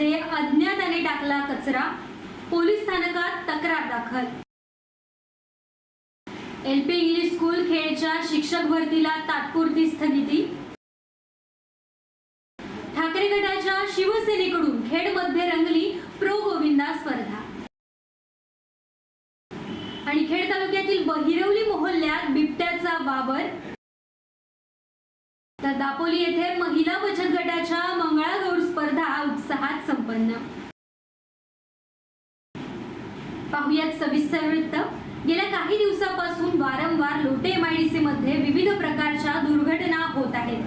मध्ये अज्ञाताने टाकला कचरा. पोलीस स्थानकात तक्रार दाखल. एलपी इंग्लिश स्कूल खेळच्या शिक्षक भरतीला तात्पुरती स्थगिती. ठाकरे गटाच्या शिवसेनेकडून खेडमध्ये रंगली प्रो गोविंदा स्पर्धा. आणि खेड तालुक्यातील बहिरवली मोहल्ल्यात बिबट्याचा वावर तर दापोली येथे महिला बचत गटाच्या मंगळागौर स्पर्धा उत्साहात संपन्न पाहुयात सविस्तर वृत्त. गेल्या काही दिवसापासून वारंवार लोटे एमआयडीसी मध्ये विविध प्रकारच्या दुर्घटना होत आहेत.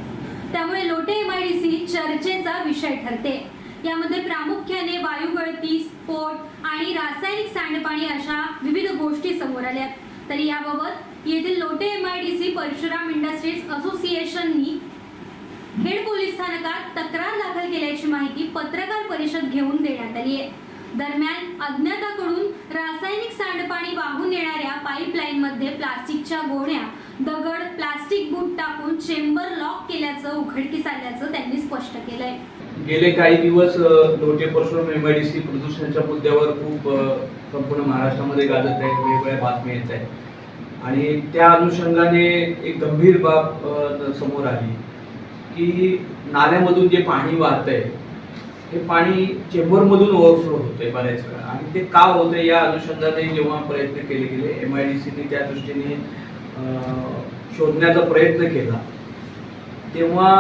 त्यामुळे लोटे एमआयडीसी चर्चेचा विषय ठरते. यामध्ये प्रामुख्याने वायू गळती स्फोट आणि रासायनिक सांडपाणी अशा विविध गोष्टी समोर आल्या तरी याबाबत येथील लोटे एमआयडीसी परशुराम इंडस्ट्रीज असोसिएशननी खेड पोलीस स्थानकात तक्रार दाखल केल्याची माहिती पत्रकार परिषद घेऊन देण्यात आली आहे. दरम्यान अज्ञाताकडून रासायनिक सांडपाणी वाहून येणाऱ्या पाईपलाईन मध्ये प्लास्टिकच्या गोण्या दगड प्लास्टिक बूट टाकून चेंबर लॉक केल्याचं उघडकीस आल्याचं त्यांनी स्पष्ट केलंय. गेले काही दिवस अ, लोटे परशुराम एमआयडीसी प्रदूषणाच्या मुद्द्यावर खूप संपूर्ण महाराष्ट्रामध्ये गाजत आहे वेगवेगळ्या बातम्या येत आहेत. आणि त्या अनुषंगाने एक गंभीर बाब समोर आली. की नाल्यामधून जे पाणी वाहत आहे हे पाणी चेंबरमधून ओव्हरफ्लो होतंय बऱ्याच वेळा. आणि ते का होतंय या अनुषंगाने जेव्हा प्रयत्न केले गेले एम आय डी सीने त्या दृष्टीने शोधण्याचा प्रयत्न केला. तेव्हा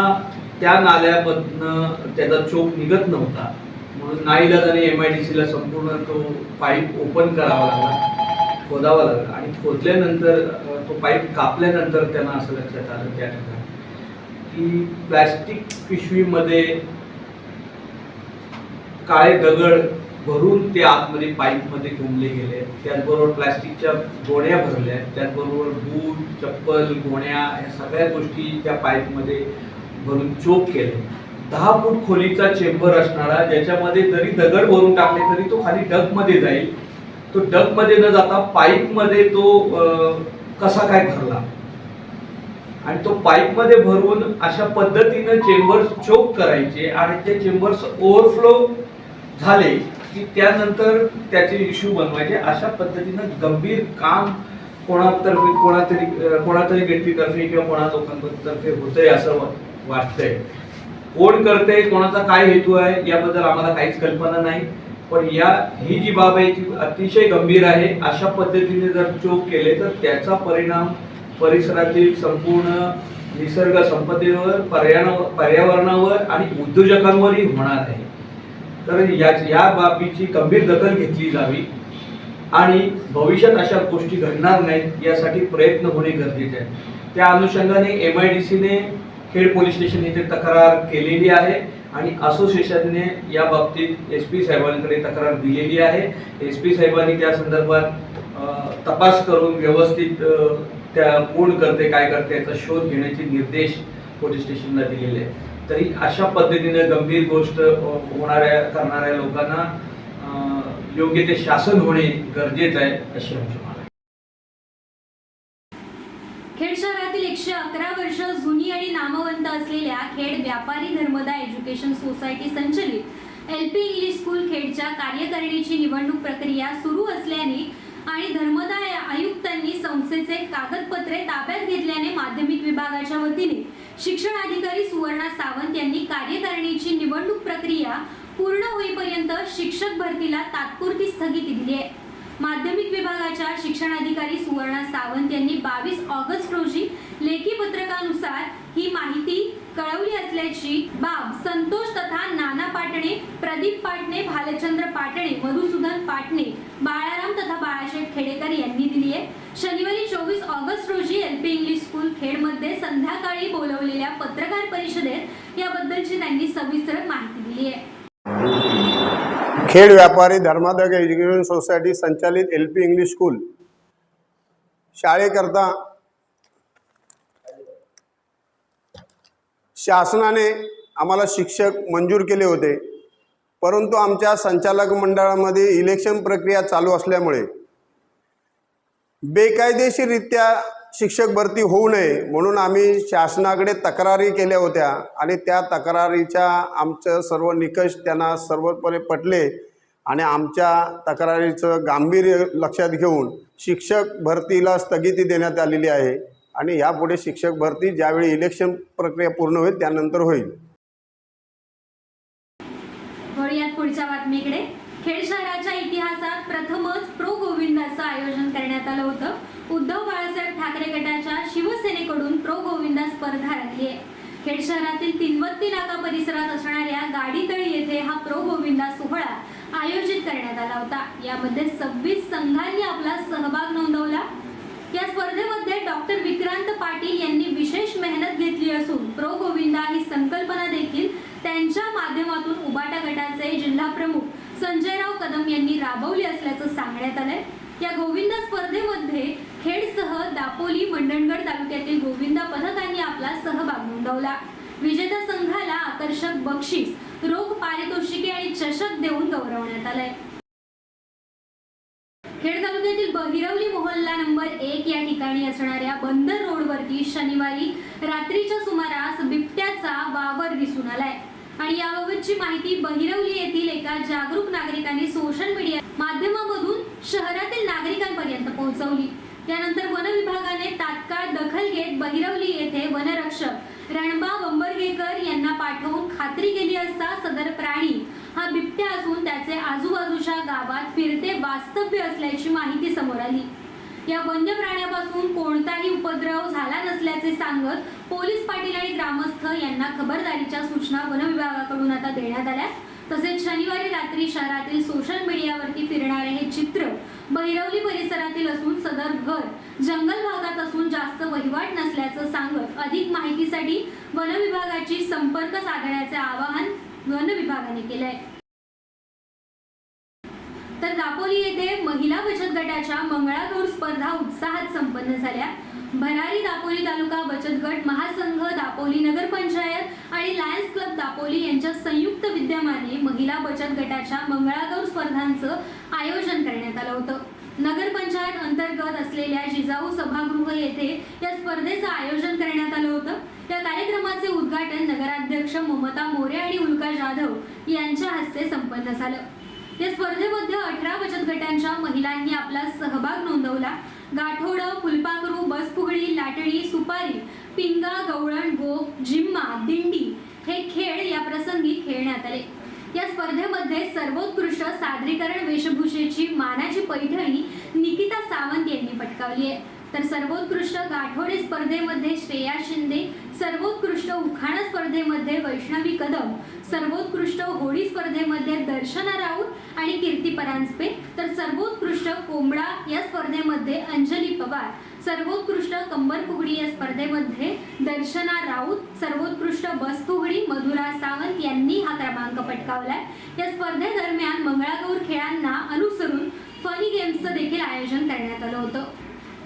त्या नाल्यामधनं त्याचा चोख निघत नव्हता. म्हणून नाईलाजाने एम आय डी सीला संपूर्ण तो पाईप ओपन करावा लागला खोदावा लागला. आणि खोदल्यानंतर तो पाईप कापल्यानंतर त्यांना असं लक्षात आलं त्या ठिकाणी. की प्लॅस्टिक पिशवीमध्ये काळे दगड भरून ते आतमध्ये पाईपमध्ये घुमले गेले. त्याचबरोबर प्लॅस्टिकच्या गोण्या भरल्या. त्याचबरोबर बूट चप्पल गोण्या या सगळ्या गोष्टी त्या पाईपमध्ये भरून चोक केले. दहा फूट खोलीचा चेंबर असणारा ज्याच्यामध्ये जरी दगड भरून टाकले तरी तो खाली डगमध्ये जाईल. तो डगमध्ये न जाता पाईपमध्ये तो कसा काय भरला? आणि तो पाईपमध्ये भरून अशा पद्धतीनं चेंबर्स चोक करायचे आणि ते चेंबर्स ओव्हरफ्लो झाले की त्यानंतर त्याचे इश्यू बनवायचे. अशा पद्धतीनं गंभीर काम कोणातर्फे कोणातरी कोणातरी व्यक्तीतर्फे किंवा कोणा लोकांतर्फे होतंय असं वाटतंय. कोण करते कोणाचा काय हेतू आहे याबद्दल आम्हाला काहीच कल्पना नाही. पण या ही जी बाब आहे ती अतिशय गंभीर आहे. अशा पद्धतीने जर चोक केले तर त्याचा परिणाम परिसरातील संपूर्ण निसर्ग संपत्तीवर पर्यावरण पर्यावरणावर आणि उद्योजकांवरही होणार आहे. तर या या बाबीची गंभीर दखल घेतली जावी आणि भविष्यात अशा गोष्टी घडणार नाहीत यासाठी प्रयत्न होणे गरजेचे आहे. त्या अनुषंगाने एम आय डी सीने खेड पोलीस स्टेशन येथे तक्रार केलेली आहे आणि असोसिएशनने या बाबतीत एस पी साहेबांकडे तक्रार दिलेली आहे. एस पी साहेबांनी त्या संदर्भात तपास करून व्यवस्थित त्या कोण करते काय करते याचा शोध घेण्याचे निर्देश पोलीस स्टेशनला दिलेले आहेत. तरी अशा पद्धतीने गंभीर गोष्ट होणाऱ्या करणाऱ्या लोकांना योग्य ते शासन होणे गरजेचं आहे अशी आमची खेड शहरातील एकशे अकरा वर्ष जुनी आणि नामवंत असलेल्या खेड व्यापारी धर्मदा एज्युकेशन सोसायटी संचलित एल पी इंग्लिश स्कूल खेडच्या कार्यकारिणीची निवडणूक प्रक्रिया सुरू असल्याने आणि धर्मदा माध्यमिक विभागाच्या वतीने शिक्षण अधिकारी सुवर्णा सावंत यांनी कार्यकारिणीची निवडणूक प्रक्रिया पूर्ण होईपर्यंत शिक्षक भरतीला तात्पुरती स्थगिती दिली आहे. माध्यमिक विभागाच्या शिक्षणाधिकारी सुवर्णा सावंत यांनी बावीस ऑगस्ट रोजी लेखी पत्रकानुसार ही माहिती कळवली असल्याची बाब संतोष तथा नाना पाटणे प्रदीप पाटणे भालचंद्र पाटणे मधुसूदन पाटणे बाळाराम तथा बाळाशेठ खेडेकर यांनी दिली आहे. शनिवारी चोवीस ऑगस्ट रोजी एल पी इंग्लिश स्कूल खेडमध्ये संध्याकाळी बोलवलेल्या पत्रकार परिषदेत याबद्दलची त्यांनी सविस्तर माहिती दिली आहे. खेड व्यापारी धर्मादक एज्युकेशन सोसायटी संचालित एल पी इंग्लिश स्कूल. शाळेकरता शासनाने आम्हाला शिक्षक मंजूर केले होते. परंतु आमच्या संचालक मंडळामध्ये इलेक्शन प्रक्रिया चालू असल्यामुळे बेकायदेशीररित्या शिक्षक भरती होऊ नये म्हणून आम्ही शासनाकडे तक्रारी केल्या होत्या आणि त्या तक्रारीच्या आमचं सर्व निकष त्यांना सर्वपणे पटले आणि आमच्या तक्रारीचं गांभीर्य लक्षात घेऊन शिक्षक भरतीला स्थगिती देण्यात आलेली आहे. आणि यापुढे शिक्षक भरती ज्यावेळी इलेक्शन प्रक्रिया पूर्ण होईल त्यानंतर होईल वळूयात पुढच्या बातमीकडे खेड शहराच्या इतिहासात प्रथमच प्रो गोविंदाचं आयोजन करण्यात आलं होतं उद्धव बाळासाहेब ठाकरे गटाच्या शिवसेनेकडून प्रो गोविंदा स्पर्धा राखली आहे. खेड शहरातील तिनवत्ती नाका परिसरात असणाऱ्या गाडीतळी येथे हा प्रो गोविंदा सोहळा आयोजित करण्यात आला होता. यामध्ये सव्वीस संघांनी आपला सहभाग नोंदवला. या स्पर्धेमध्ये डॉक्टर विक्रांत पाटील यांनी विशेष मेहनत घेतली असून प्रो गोविंदा ही संकल्पना देखील त्यांच्या माध्यमातून उबाटा गटाचे जिल्हा प्रमुख संजयराव कदम यांनी राबवली असल्याचं सांगण्यात आलंय. या गोविंदा स्पर्धेमध्ये खेडसह दापोली मंडणगड तालुक्यातील गोविंदा पथकांनी आपला सहभाग नोंदवला. विजेत्या संघाला आकर्षक बक्षीस रोख पारितोषिके आणि चषक देऊन गौरवण्यात आलंय. खेड तालुक्यातील बहिरवली मोहल्ला नंबर एक या ठिकाणी असणाऱ्या बंदर रोडवरती शनिवारी रात्रीच्या सुमारास बिबट्याचा वावर दिसून आलाय. आणि याबाबतची माहिती बहिरवली येथील एका जागरूक नागरिकांनी सोशल मीडिया माध्यमामधून शहरातील नागरिकांपर्यंत पोहोचवली. त्यानंतर वन विभागाने तात्काळ दखल घेत बहिरवली येथे वनरक्षक रणबा वंबरगेकर यांना पाठवून खात्री केली असता सदर प्राणी हा बिबट्या असून त्याचे आजूबाजूच्या गावात फिरते वास्तव्य असल्याची माहिती समोर आली. या वन्य प्राण्यापासून कोणताही उपद्रव झाला नसल्याचे सांगत पोलीस पाटील आणि ग्रामस्थ यांना खबरदारीच्या सूचना वन विभागाकडून आता देण्यात आल्या. तसेच शनिवारी रात्री शहरातील सोशल मीडियावरती फिरणारे हे चित्र बैरवली परिसरातील असून सदर घर जंगल भागात असून जास्त वहिवाट नसल्याचं सांगत अधिक माहितीसाठी वन विभागाची संपर्क साधण्याचे आवाहन वन विभागाने आहे तर दापोली येथे महिला बचत गटाच्या मंगळागौर स्पर्धा उत्साहात संपन्न झाल्या. भरारी दापोली तालुका बचत गट महासंघ दापोली नगरपंचायत आणि लायन्स क्लब दापोली यांच्या संयुक्त विद्यमाने महिला बचत गटाच्या मंगळागौर स्पर्धांचं आयोजन करण्यात आलं होतं. नगरपंचायत अंतर्गत असलेल्या जिजाऊ सभागृह येथे या स्पर्धेचं आयोजन करण्यात आलं होतं. या कार्यक्रमाचे उद्घाटन नगराध्यक्ष ममता मोरे आणि उल्का जाधव यांच्या हस्ते संपन्न झालं. या स्पर्धेमध्ये अठरा बचत गटांच्या महिलांनी आपला सहभाग नोंदवला. गाठोडं फुलपाखरू बसफुगडी लाटणी सुपारी पिंगा गवळण गोफ जिम्मा दिंडी हे खेळ या प्रसंगी खेळण्यात आले. या स्पर्धेमध्ये सर्वोत्कृष्ट सादरीकरण वेशभूषेची मानाची पैठणी निकिता सावंत यांनी पटकावली आहे. तर सर्वोत्कृष्ट गाठोडे स्पर्धेमध्ये श्रेया शिंदे सर्वोत्कृष्ट उखाण स्पर्धेमध्ये वैष्णवी कदम सर्वोत्कृष्ट होळी स्पर्धेमध्ये दर्शना राऊत आणि कीर्ती परांजपे तर सर्वोत्कृष्ट कोंबडा या स्पर्धेमध्ये अंजली पवार सर्वोत्कृष्ट कंबर फुगडी या स्पर्धेमध्ये दर्शना राऊत सर्वोत्कृष्ट बस फुगडी मधुरा सावंत यांनी हा क्रमांक पटकावलाय. या स्पर्धेदरम्यान मंगळागौर खेळांना अनुसरून फनी गेम्सचं देखील आयोजन करण्यात आलं होतं.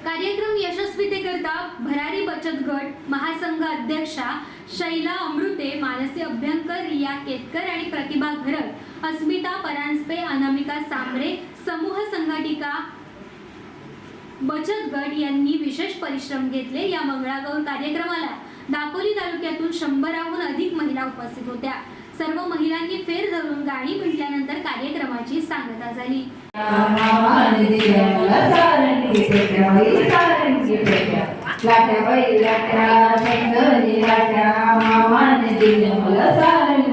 कार्यक्रम यशस्वीतेकरता भरारी बचत गट महासंघ अध्यक्षा शैला अमृते मानसी अभ्यंकर रिया केतकर आणि प्रतिभा घरत अस्मिता परांजपे अनामिका सांबरे समूह संघटिका बचत गट यांनी विशेष परिश्रम घेतले या मंगळागौर कार्यक्रमाला. दापोली तालुक्यातून शंभराहून अधिक महिला उपस्थित होत्या. सर्व महिलांनी फेर धरून गाणी म्हटल्यानंतर कार्यक्रमाची सांगता झाली लाट्या बाई लाट्या शंकरी लाट्या मामाने दिल्या मला सारंगी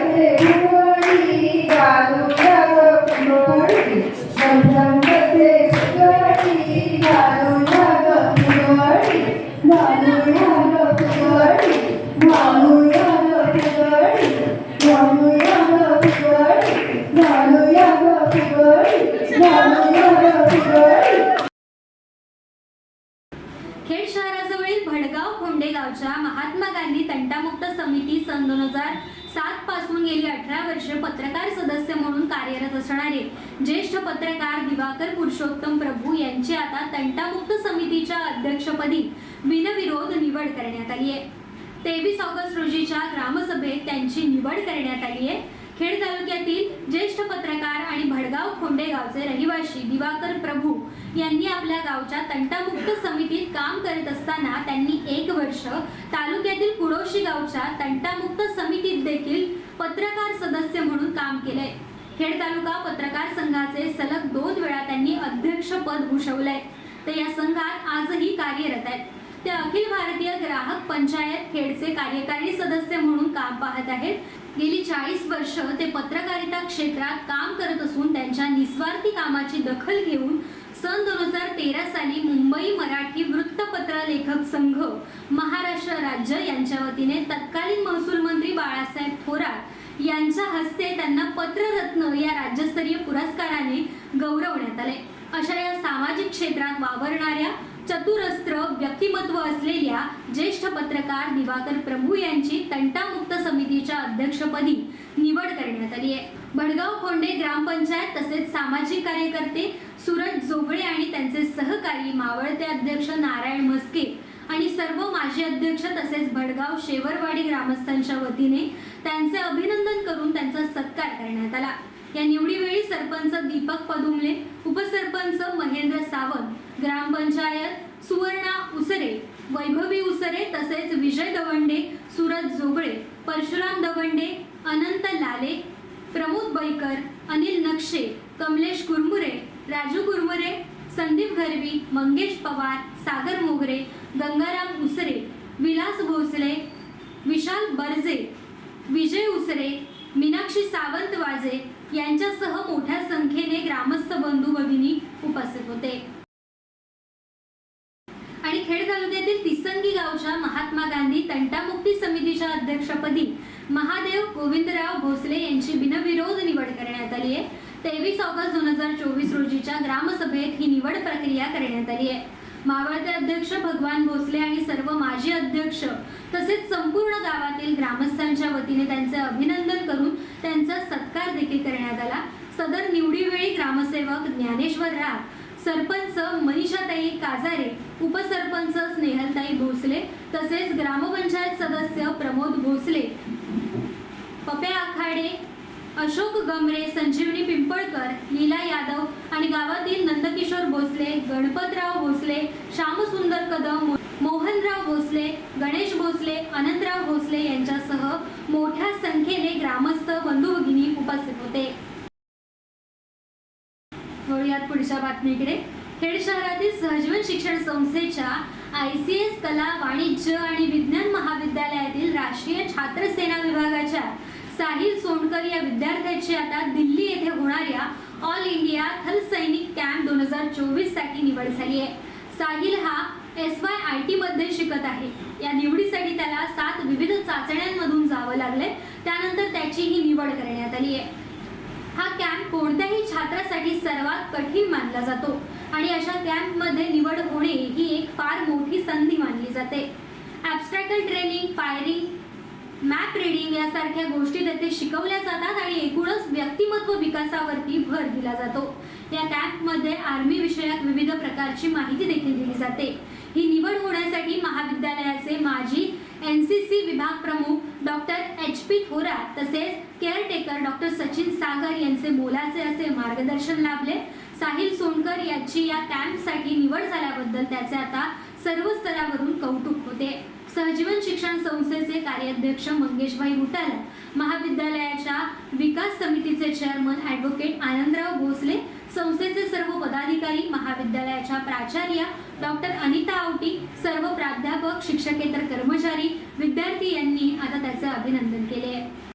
खेड शहराजवळील भडगाव खोंडेगावच्या महात्मा गांधी तंटामुक्त समिती सन दोन हजार सात पासून गेली अठरा वर्षे पत्रकार सदस्य म्हणून कार्यरत असणारे ज्येष्ठ पत्रकार दिवाकर पुरुषोत्तम प्रभू यांची आता तंटामुक्त समितीच्या अध्यक्षपदी बिनविरोध निवड करण्यात आली आहे. तेवीस ऑगस्ट रोजीच्या ग्रामसभेत त्यांची निवड करण्यात आली आहे. खेड तालुक्यातील ज्येष्ठ पत्रकार आणि भडगाव खोंडेगावचे रहिवासी दिवाकर प्रभू यांनी आपल्या गावच्या तंटामुक्त समितीत काम करत असताना त्यांनी एक वर्ष तालुक्यातील कुडोशी गावच्या तंटामुक्त समितीत देखील पत्रकार सदस्य म्हणून काम केले. खेड तालुका पत्रकार संघाचे सलग दोन वेळा त्यांनी अध्यक्षपद भूषवलंय. ते या संघात आजही कार्यरत आहेत. ते अखिल भारतीय ग्राहक पंचायत खेडचे कार्यकारी सदस्य म्हणून काम पाहत आहेत. गेली चाळीस वर्ष ते पत्रकारिता क्षेत्रात काम करत असून त्यांच्या निस्वार्थी कामाची दखल घेऊन सन दोन हजार तेरा साली मुंबई मराठी वृत्तपत्र लेखक संघ महाराष्ट्र राज्य यांच्या वतीने तत्कालीन महसूल मंत्री बाळासाहेब थोरात यांच्या हस्ते त्यांना पत्ररत्न या राज्यस्तरीय पुरस्काराने गौरवण्यात आले. अशा या सामाजिक क्षेत्रात वावरणाऱ्या चतुरस्त्र व्यक्तिमत्व असलेल्या ज्येष्ठ पत्रकार दिवाकर प्रभू यांची तंटामुक्त समितीच्या अध्यक्षपदी निवड करण्यात आली आहे. भडगाव खोंडे ग्रामपंचायत तसेच सामाजिक कार्यकर्ते सुरज जोगळे आणि त्यांचे सहकारी मावळते अध्यक्ष नारायण मस्के आणि सर्व माजी अध्यक्ष तसेच भडगाव शेवरवाडी ग्रामस्थांच्या वतीने त्यांचे अभिनंदन करून त्यांचा सत्कार करण्यात आला. या निवडीवेळी सरपंच दीपक पदुमले उपसरपंच महेंद्र सावंत ग्रामपंचायत सुवर्णा उसरे वैभवी उसरे तसेच विजय दवंडे सूरज जोगळे परशुराम दवंडे अनंत लाले प्रमोद बैकर अनिल नक्षे कमलेश कुरमुरे राजू कुरमुरे संदीप घरवी मंगेश पवार सागर मोगरे गंगाराम उसरे विलास भोसले विशाल बर्जे विजय उसरे मीनाक्षी सावंत वाजे यांच्यासह मोठ्या संख्येने ग्रामस्थ बंधू भगिनी उपस्थित होते. आणि खेड तालुक्यातील तिसंगी गावच्या महात्मा गांधी तंटामुक्ती समितीच्या अध्यक्षपदी महादेव गोविंदराव भोसले यांची बिनविरोध निवड करण्यात आली आहे. तेवीस ऑगस्ट दोन हजार चोवीस रोजीच्या ग्रामसभेत ही निवड प्रक्रिया करण्यात आली आहे. मावळते अध्यक्ष भगवान भोसले आणि सर्व माजी अध्यक्ष तसेच संपूर्ण गावातील ग्रामस्थांच्या वतीने त्यांचे अभिनंदन करून त्यांचा सत्कार देखील करण्यात आला. सदर निवडीवेळी ग्रामसेवक ज्ञानेश्वर राव सरपंच मनीषाताई काजारे उपसरपंच स्नेहलताई भोसले तसेच ग्रामपंचायत सदस्य प्रमोद भोसले पप्या आखाडे अशोक गमरे संजीवनी पिंपळकर लीला यादव आणि गावातील नंदकिशोर भोसले गणपतराव भोसले श्यामसुंदर कदम मोहनराव भोसले गणेश भोसले अनंतराव भोसले यांच्यासह मोठ्या संख्येने ग्रामस्थ बंधू भगिनी उपस्थित होते. थोडक्यात पुढच्या बातमीकडे खेड शहरातील सहजीवन शिक्षण संस्थेच्या आय सी एस कला वाणिज्य आणि विज्ञान महाविद्यालयातील राष्ट्रीय छात्र सेना विभागाच्या साहिल सोनकर या विद्यार्थ्याची आता दिल्ली येथे होणाऱ्या ऑल इंडिया थल सैनिक कॅम्प दोन हजार चोवीससाठी निवड झाली आहे. साहिल हा एस वाय आय टी मध्ये शिकत आहे. या निवडीसाठी त्याला सात विविध चाचण्यांमधून जावं लागले त्यानंतर त्याची ही निवड करण्यात आली आहे. हा कॅम्प कोणत्याही छात्रासाठी सर्वात कठीण मानला जातो आणि अशा कॅम्पमध्ये निवड होणे ही एक फार मोठी संधी मानली जाते. Obstacle training firing map reading यासारख्या गोष्टी तेथे शिकवल्या जातात आणि एकूणच व्यक्तिमत्व विकासावरती भर दिला जातो. या कॅम्पमध्ये आर्मी विषयक विविध प्रकारची माहिती देखील दिली जाते. ही निवड होण्यासाठी महाविद्यालयाचे माजी एन सी सी विभाग प्रमुख डॉक्टर एच पी थोरात तसेच केअरटेकर डॉक्टर सचिन सागर यांचे मोलाचे असे मार्गदर्शन लाभले. साहिल सोनकर याची या कॅम्पसाठी निवड झाल्याबद्दल त्याचे आता सर्व स्तरावरून कौतुक होते. सहजीवन शिक्षण संस्थेचे कार्याध्यक्ष मंगेशभाई मुटाला महाविद्यालयाच्या विकास समितीचे चेअरमन ॲडव्होकेट आनंदराव भोसले संस्थेचे सर्व पदाधिकारी महाविद्यालयाच्या प्राचार्या डॉक्टर अनिता आवटी सर्व प्राध्यापक शिक्षकेतर कर्मचारी विद्यार्थी यांनी आता त्याचे अभिनंदन केले. आहे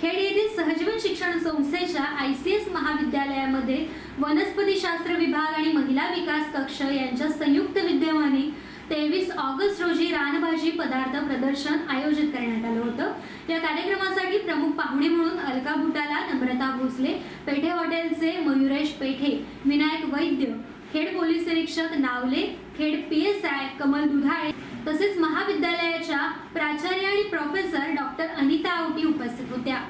खेड येथील सहजीवन शिक्षण संस्थेच्या आय सी एस महाविद्यालयामध्ये वनस्पतीशास्त्र विभाग आणि महिला विकास कक्ष यांच्या संयुक्त विद्यमाने तेवीस ऑगस्ट रोजी रानभाजी पदार्थ प्रदर्शन आयोजित करण्यात आलं होतं. या कार्यक्रमासाठी प्रमुख पाहुणे म्हणून अलका बुटाला नम्रता भोसले पेठे हॉटेलचे मयुरेश पेठे विनायक वैद्य खेड पोलीस निरीक्षक Navale Khed P S I Kamal Dudhale तसेच महाविद्यालयाच्या प्राचार्य आणि प्रोफेसर डॉक्टर अनिता आवटी उपस्थित होत्या.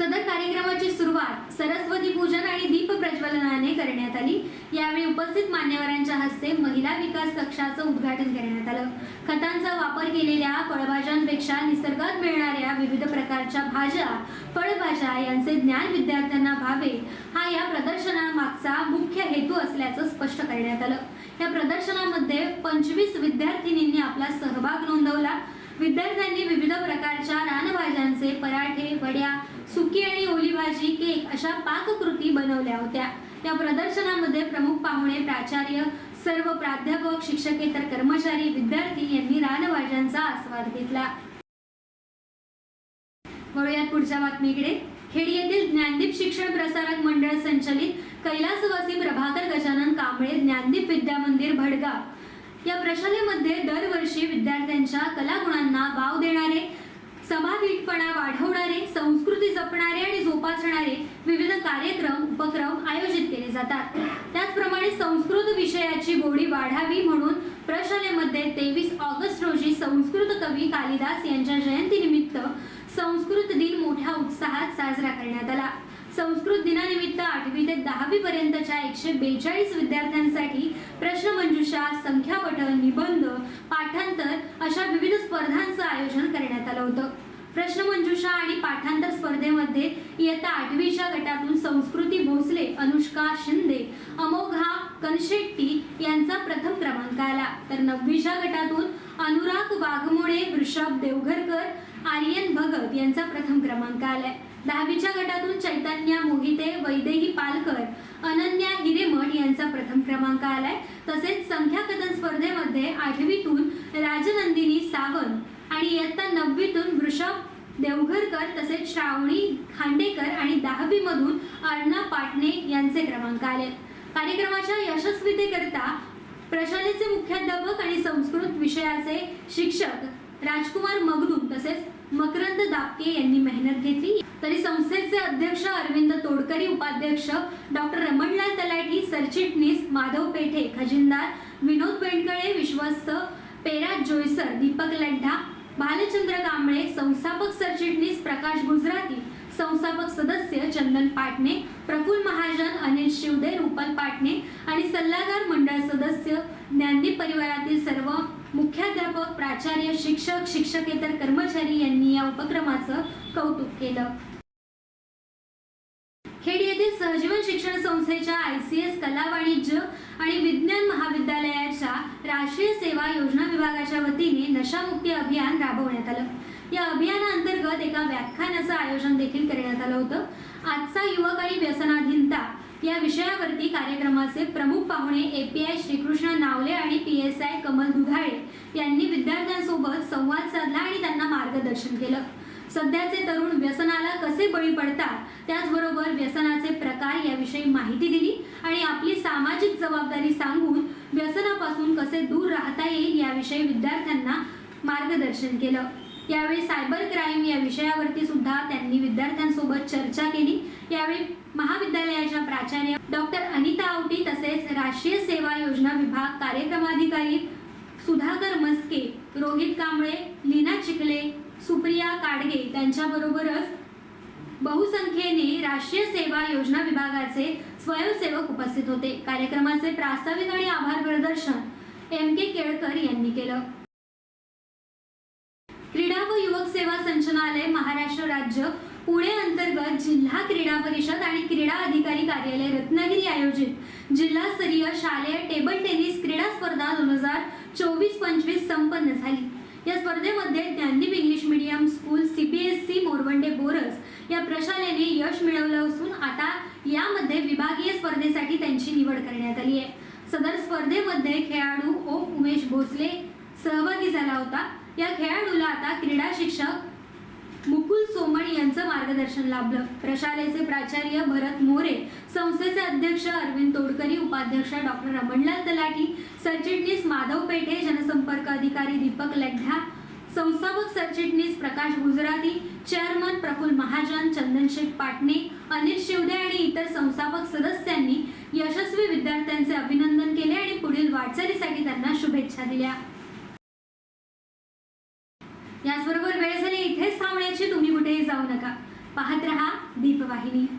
सदर कार्यक्रमाची सुरुवात सरस्वती पूजन आणि दीप प्रज्वलनाने करण्यात आली. यावेळी उपस्थित मान्यवरांच्या हस्ते महिला विकास कक्षाचं उद्घाटन करण्यात आलं. खतांचा वापर केलेल्या फळभाज्यांपेक्षा निसर्गात मिळणाऱ्या विविध प्रकारच्या भाज्या फळभाज्या यांचे ज्ञान विद्यार्थ्यांना व्हावे हा या प्रदर्शनामागचा मुख्य हेतू असल्याचं स्पष्ट करण्यात आलं. या प्रदर्शनामध्ये पंचवीस विद्यार्थिनींनी आपला सहभाग नोंदवला. विद्यार्थ्यांनी विविध प्रकारच्या रानभाज्यांचे पराठे वड्या सुकी आणि ओली भाजी केक अशा पाककृती बनवल्या होत्या. या प्रदर्शनामध्ये प्रमुख पाहुणे प्राचार्य सर्व प्राध्यापक शिक्षकेतर कर्मचारी विद्यार्थी यांनी रानभाज्यांचा आस्वाद घेतला. वळूयात पुढच्या बातमीकडे. खेडी येथील ज्ञानदीप शिक्षण प्रसारक मंडळ संचलित कैलासवासी प्रभाकर गजानन कांबळे ज्ञानदीप विद्यामंदिर भडगाव. या प्रशालेमध्ये दरवर्षी विद्यार्थ्यांच्या कलागुणांना वाव देणारे समाधिकपणा वाढवणारे संस्कृती जपणारे आणि जोपासणारे विविध कार्यक्रम उपक्रम आयोजित केले जातात. त्याचप्रमाणे संस्कृत विषयाची गोडी वाढावी म्हणून प्रशालेमध्ये तेवीस ऑगस्ट रोजी संस्कृत कवी कालिदास यांच्या जयंतीनिमित्त संस्कृत दिन मोठ्या उत्साहात साजरा करण्यात आला. संस्कृत दिनानिमित्त आठवी ते दहावी पर्यंतच्या एकशे बेचाळीस विद्यार्थ्यांसाठी प्रश्नमंजुषा संख्यापठण निबंध पाठांतर अशा विविध स्पर्धांचं आयोजन करण्यात आलं होतं. प्रश्नमंजुषा आणि पाठांतर स्पर्धेमध्ये इयत्ता आठवीच्या गटातून संस्कृती भोसले अनुष्का शिंदे अमोघा कनशेट्टी यांचा प्रथम क्रमांक आला. तर नववीच्या गटातून अनुराग वाघमोडे वृषभ देवघरकर आर्यन भगत यांचा प्रथम क्रमांक आलाय. दहावीच्या गटातून चैतन्य मोहिते वैदेही पालकर अनन्या हिरेमठ यांचा प्रथम क्रमांक आलाय. तसेच संख्याकथन स्पर्धेमध्ये आठवीतून राजनंदिनी सावंत आणि इयत्ता नववीतून वृषभ देवघरकर तसेच श्रावणी खांडेकर आणि दहावीमधून अर्णा पाटणे यांचे क्रमांक आले. कार्यक्रमाच्या यशस्वीतेकरता प्रशालेचे मुख्याध्यापक आणि संस्कृत विषयाचे शिक्षक राजकुमार मगदूम तसेच मकरंद दापके यांनी मेहनत घेतली. तरी संस्थेचे अध्यक्ष अरविंद तोडकरी उपाध्यक्ष डॉक्टर रमणलाल तलाठी सरचिटणीस माधव पेठे खजिनदार विनोद बेंडकळे विश्वस्त पेरा जोयसर दीपक लड्ढा भालचंद्र कांबळे संस्थापक सरचिटणीस प्रकाश गुजराती संस्थापक सदस्य चंदन पाटणे प्रफुल महाजन अनिल शिवदे रुपल पाटणे आणि सल्लागार मंडळ सदस्य ज्ञानदीप परिवारातील सर्व मुख्याध्यापक प्राचार्य शिक्षक शिक्षकेतर कर्मचारी यांनी या उपक्रमाचं कौतुक केलं. खेड येथील सहजीवन शिक्षण संस्थेच्या आय सी एस कला वाणिज्य आणि विज्ञान महाविद्यालयाच्या राष्ट्रीय सेवा योजना विभागाच्या वतीने नशामुक्ती अभियान राबवण्यात आलं. या अभियानाअंतर्गत एका व्याख्यानाचं आयोजन देखील करण्यात आलं होतं. आजचा युवक आणि व्यसनाधीनता या विषयावरती कार्यक्रमाचे प्रमुख पाहुणे A P I Shrikrishna Navale आणि P S I Kamal Dudhale यांनी विद्यार्थ्यांसोबत संवाद साधला आणि त्यांना मार्गदर्शन केलं. सध्याचे तरुण व्यसनाला कसे बळी पडतात त्याचबरोबर व्यसनाचे प्रकार याविषयी माहिती दिली आणि आपली सामाजिक जबाबदारी सांगून व्यसनापासून कसे दूर राहता येईल याविषयी विद्यार्थ्यांना मार्गदर्शन केलं. यावेळी सायबर क्राईम या विषयावरती सुद्धा त्यांनी विद्यार्थ्यांसोबत चर्चा केली. यावेळी महाविद्यालयाच्या प्राचार्य डॉक्टर अनिता आवटी तसेच राष्ट्रीय सेवा योजना विभाग कार्यक्रमाधिकारी सुधाकर मस्के रोहित कांबळे लीना चिखले सुप्रिया काडगे त्यांच्याबरोबरच बहुसंख्येने राष्ट्रीय सेवा योजना विभागाचे स्वयंसेवक उपस्थित होते. कार्यक्रमाचे प्रास्ताविक आणि आभार प्रदर्शन एम के केळकर यांनी केलं. क्रीडा व युवक सेवा संचालनालय महाराष्ट्र राज्य पुणे अंतर्गत जिल्हा क्रीडा परिषद आणि क्रीडा अधिकारी कार्यालय रत्नागिरी आयोजित जिल्हास्तरीय शालेय टेबल टेनिस क्रीडा स्पर्धा दोन हजार चोवीस पंचवीस संपन्न झाली. या स्पर्धेमध्ये Dnyandeep English medium school CBSE Morawande Boras या प्रशालेने यश मिळवलं असून आता यामध्ये विभागीय स्पर्धेसाठी त्यांची निवड करण्यात आली आहे. सदर स्पर्धेमध्ये खेळाडू ओम उमेश भोसले सहभागी झाला होता. या खेळाडूला आता क्रीडा शिक्षक मुकुल सोमण यांचं मार्गदर्शन लाभलं. प्रशालेचे प्राचार्य भरत मोरे संस्थेचे अध्यक्ष अरविंद तोडकरी उपाध्यक्ष डॉक्टर रमणलाल तलाठी सरचिटणीस माधव पेठे जनसंपर्क अधिकारी दीपक लड्ढा संस्थापक सरचिटणीस प्रकाश गुजराती चेअरमन प्रफुल महाजन चंदनशेठ पाटणे अनिल शिवदे आणि इतर संस्थापक सदस्यांनी यशस्वी विद्यार्थ्यांचे अभिनंदन केले आणि पुढील वाटचालीसाठी त्यांना शुभेच्छा दिल्या. याचबरोबर वेळ झाली इथेच थांबण्याची तुम्ही कुठेही जाऊ नका. पाहत रहा दीपवाहिनी.